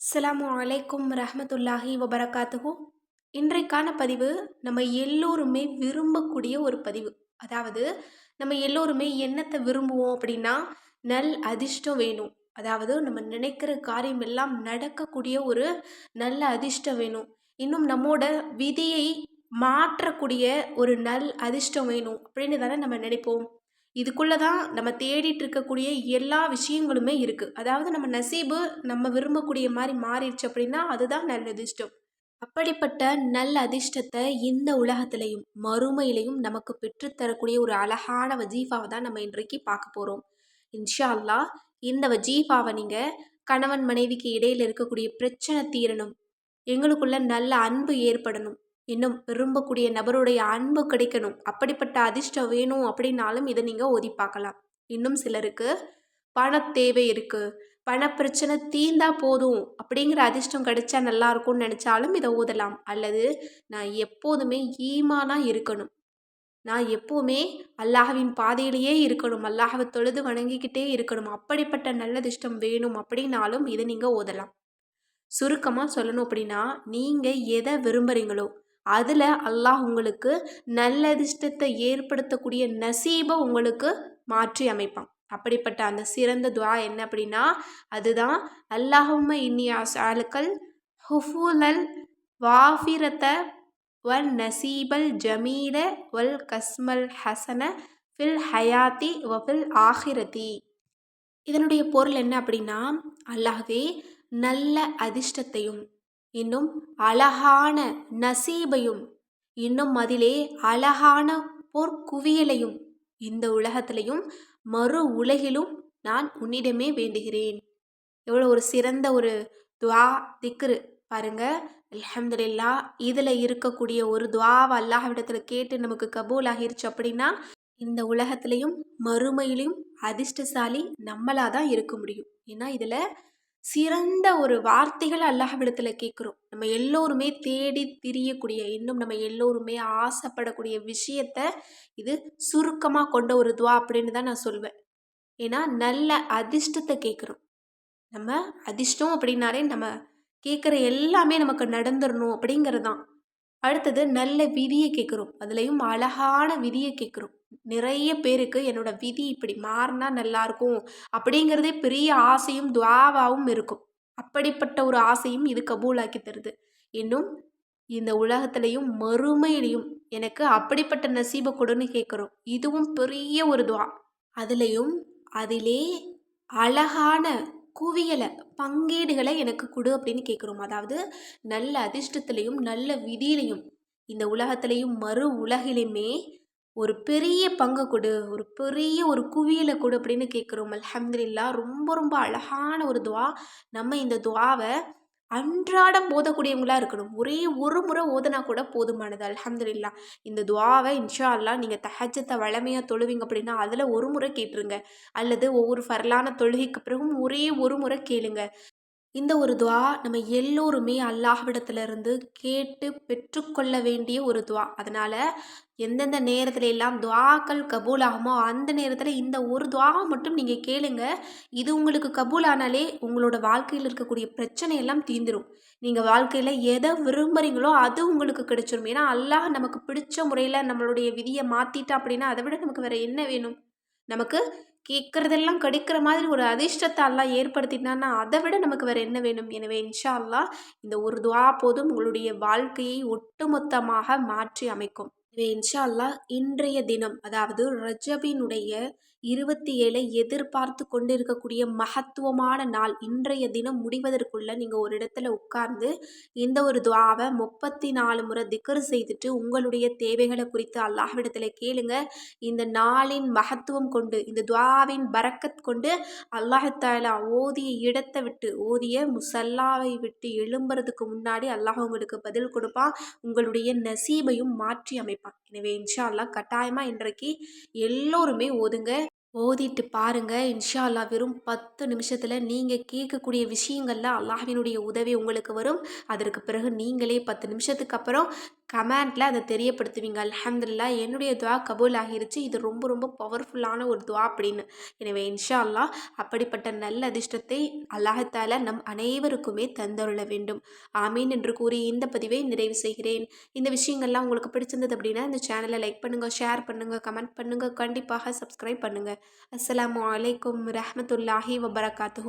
அஸ்லாம் அலைக்கும் ரஹமத்துல்லாஹி வபரகாத்துகு இன்றைக்கான பதிவு நம்ம எல்லோருமே விரும்பக்கூடிய ஒரு பதிவு. அதாவது நம்ம எல்லோருமே என்னத்தை விரும்புவோம் அப்படின்னா நல் அதிர்ஷ்டம் வேணும். அதாவது நம்ம நினைக்கிற காரியம் எல்லாம் நடக்கக்கூடிய ஒரு நல்ல அதிர்ஷ்டம் வேணும். இன்னும் நம்மோட விதியை மாற்றக்கூடிய ஒரு நல் அதிர்ஷ்டம் வேணும். அப்படின்னு தானே நம்ம நினைப்போம்? இதுக்குள்ளே தான் நம்ம தேடிட்டு இருக்கக்கூடிய எல்லா விஷயங்களுமே இருக்குது அதாவது நம்ம நசீபு நம்ம விரும்பக்கூடிய மாதிரி மாறிடுச்சு அப்படின்னா அதுதான் நல்ல அதிர்ஷ்டம். அப்படிப்பட்ட நல்ல அதிர்ஷ்டத்தை இந்த உலகத்திலையும் மறுமையிலையும் நமக்கு பெற்றுத்தரக்கூடிய ஒரு அழகான வஜீஃபாவை தான் நம்ம இன்றைக்கு பார்க்க போகிறோம் இன்ஷா அல்லாஹ் இந்த வஜீஃபாவை நீங்கள் கணவன் மனைவிக்கு இடையில் இருக்கக்கூடிய பிரச்சனை தீரணும். எங்களுக்குள்ள நல்ல அன்பு ஏற்படணும். இன்னும் விரும்பக்கூடிய நபருடைய அன்பு கிடைக்கணும். அப்படிப்பட்ட அதிர்ஷ்டம் வேணும் அப்படின்னாலும் இதை நீங்கள் ஓதி பார்க்கலாம். இன்னும் சிலருக்கு பண தேவை இருக்குது பண பிரச்சனை தீந்தா போதும் அப்படிங்கிற அதிர்ஷ்டம் கிடைச்சா நல்லா இருக்கும்னு நினச்சாலும் இதை ஓதலாம். அல்லது நான் எப்போதுமே ஈமானாக இருக்கணும். நான் எப்போவுமே அல்லாஹவின் பாதையிலேயே இருக்கணும். அல்லாஹவை தொழுது வணங்கிக்கிட்டே இருக்கணும். அப்படிப்பட்ட நல்ல வேணும் அப்படின்னாலும் இதை நீங்கள் ஓதலாம். சுருக்கமாக சொல்லணும் அப்படின்னா நீங்கள் எதை விரும்புகிறீங்களோ அதில் அல்லாஹ் உங்களுக்கு நல்ல அதிர்ஷ்டத்தை ஏற்படுத்தக்கூடிய நசீபை உங்களுக்கு மாற்றி அமைப்பான். அப்படிப்பட்ட அந்த சிறந்த துவா என்ன அப்படின்னா அதுதான் அல்லாஹும்ம இன்னியா சாலுக்கள் ஹுஃபூலல் வாஃபிரத்த வல் நசீபல் ஜமீல வல் கஸ்மல் ஹசன ஃபில் ஹயாத்தி வஃபில் ஆஹிரதி. இதனுடைய பொருள் என்ன அப்படின்னா அல்லாஹ்வே நல்ல அதிர்ஷ்டத்தையும் இன்னும் அழகான நசீபையும் இன்னும் அதிலே அழகான பொற்குவியலையும் இந்த உலகத்திலையும் மறு உலகிலும் நான் உன்னிடமே வேண்டுகிறேன். எவ்வளோ ஒரு சிறந்த ஒரு துவா திக்ரு பாருங்க. அலமதுல்லா இதில் இருக்கக்கூடிய ஒரு துவாவை அல்லாஹ்விடத்தில் கேட்டு நமக்கு கபூல் ஆகிருச்சு அப்படின்னா இந்த உலகத்திலையும் மறுமையிலையும் அதிர்ஷ்டசாலி நம்மளாக தான் இருக்க முடியும். ஏன்னா இதில் சிறந்த ஒரு வார்த்தைகள் அல்லாஹ்விடத்தில் கேட்குறோம். நம்ம எல்லோருமே தேடி திரியக்கூடிய இன்னும் நம்ம எல்லோருமே ஆசைப்படக்கூடிய விஷயத்த இது சுருக்கமாக கொண்ட ஒரு துவா அப்படின்னு தான் நான் சொல்வேன். ஏன்னா நல்ல அதிர்ஷ்டத்தை கேட்குறோம். நம்ம அதிர்ஷ்டம் அப்படின்னாலே நம்ம கேட்குற எல்லாமே நமக்கு நடந்துடணும் அப்படிங்கிறது தான். அடுத்தது நல்ல விதியை கேட்குறோம். அதுலேயும் அழகான விதியை கேட்குறோம். நிறைய பேருக்கு என்னோட விதி இப்படி மாறினா நல்லாயிருக்கும் அப்படிங்கிறதே பெரிய ஆசையும் துவாவாவும் இருக்கும். அப்படிப்பட்ட ஒரு ஆசையும் இது கபூலாக்கி தருது. இன்னும் இந்த உலகத்திலையும் மறுமையிலையும் எனக்கு அப்படிப்பட்ட நசீபை கொடுன்னு கேட்குறோம். இதுவும் பெரிய ஒரு துவா. அதுலேயும் அதிலே அழகான குவியலை பங்கீடுகளை எனக்கு கொடு அப்படின்னு கேட்குறோம். அதாவது நல்ல அதிர்ஷ்டத்திலையும் நல்ல விதியிலையும் இந்த உலகத்திலையும் மறு உலகிலையுமே ஒரு பெரிய பங்கை கொடு ஒரு பெரிய ஒரு குவியலை கொடு அப்படின்னு கேட்குறோம். அலமதுல்லா ரொம்ப ரொம்ப அழகான ஒரு துவா. நம்ம இந்த துவாவை அன்றாடம் ஓதக்கூடியவங்களா இருக்கணும். ஒரே ஒரு முறை ஓதுனா கூட போதுமானது. அலமதுல்லா இந்த துவாவை இன்ஷா அல்லா நீங்கள் தஹஜத்தை வளமையாக தொழுவீங்க அப்படின்னா அதில் ஒரு முறை கேட்டுருங்க. அல்லது ஒவ்வொரு ஃபர்லான தொழுகைக்கு பிறகும் ஒரே ஒரு முறை கேளுங்க. இந்த ஒரு துவா நம்ம எல்லோருமே அல்லாஹ்விடத்திலிருந்து கேட்டு பெற்றுக்கொள்ள வேண்டிய ஒரு துவா. அதனால் எந்தெந்த நேரத்துல எல்லாம் துவாக்கள் கபூல் ஆகுமோ அந்த நேரத்தில் இந்த ஒரு துவாவை மட்டும் நீங்கள் கேளுங்க. இது உங்களுக்கு கபூல் ஆனாலே உங்களோட வாழ்க்கையில் இருக்கக்கூடிய பிரச்சனையெல்லாம் தீந்துடும் நீங்கள் வாழ்க்கையில் எதை விரும்புகிறீங்களோ அது உங்களுக்கு கிடைச்சிரும். ஏன்னா அல்லாஹ் நமக்கு பிடிச்ச முறையில் நம்மளுடைய விதியை மாற்றிட்டா அப்படின்னா அதை விட நமக்கு வேறு என்ன வேணும்? நமக்கு கேட்குறதெல்லாம் கிடைக்கிற மாதிரி ஒரு அதிர்ஷ்டத்தை அல்லாஹ் ஏற்படுத்தினான்னா அதை விட நமக்கு வேறு என்ன வேணும்? எனவே இன்ஷா அல்லா இந்த ஒரு துவா போதும் உங்களுடைய வாழ்க்கையை ஒட்டுமொத்தமாக மாற்றி அமைக்கும். எனவே இன்ஷா அல்லாஹ் இன்றைய தினம் அதாவது ரஜபினுடைய இருபத்தி ஏழை எதிர்பார்த்து கொண்டு இருக்கக்கூடிய மகத்துவமான நாள் இன்றைய தினம் முடிவதற்குள்ள நீங்கள் ஒரு இடத்துல உட்கார்ந்து இந்த ஒரு துவாவை முப்பத்தி நாலு முறை திக்கர் செய்துட்டு உங்களுடைய தேவைகளை குறித்து அல்லாஹ்விடத்தில் கேளுங்க. இந்த நாளின் மகத்துவம் கொண்டு இந்த துவாவின் பறக்கத் கொண்டு அல்லாஹாலா ஓதிய இடத்தை விட்டு ஓதிய முசல்லாவை விட்டு எழும்புறதுக்கு முன்னாடி அல்லாஹ் உங்களுக்கு பதில் கொடுப்பான். உங்களுடைய நசீபையும் மாற்றி அமைப்பான். எனவே இன்ஷா அல்லாஹ் கட்டாயமாக இன்றைக்கு எல்லோருமே ஓதுங்க. ஓதிட்டு பாருங்க. இன்ஷா அல்லாஹ் வெறும் பத்து நிமிஷத்தில் நீங்கள் கேட்கக்கூடிய விஷயங்கள்ல அல்லாஹினுடைய உதவி உங்களுக்கு வரும். அதற்கு பிறகு நீங்களே பத்து நிமிஷத்துக்கு அப்புறம் கமெண்ட்டில் அதை தெரியப்படுத்துவீங்க. அலமதுல்லா என்னுடைய துவா கபூல் ஆகிருச்சு இது ரொம்ப ரொம்ப பவர்ஃபுல்லான ஒரு துவா அப்படின்னு. எனவே இன்ஷா அல்லா அப்படிப்பட்ட நல்ல அதிர்ஷ்டத்தை அல்லாஹத்தால நம் அனைவருக்குமே தந்தருள வேண்டும். ஆமீன் என்று கூறி இந்த பதிவை நிறைவு செய்கிறேன். இந்த விஷயங்கள்லாம் உங்களுக்கு பிடிச்சிருந்தது அப்படின்னா இந்த சேனலை லைக் பண்ணுங்கள் ஷேர் பண்ணுங்கள் கமெண்ட் பண்ணுங்கள் கண்டிப்பாக சப்ஸ்கிரைப் பண்ணுங்கள் அஸ்ஸலாமு அலைக்கும் ரஹமத்துல்லாஹி வபரகாத்து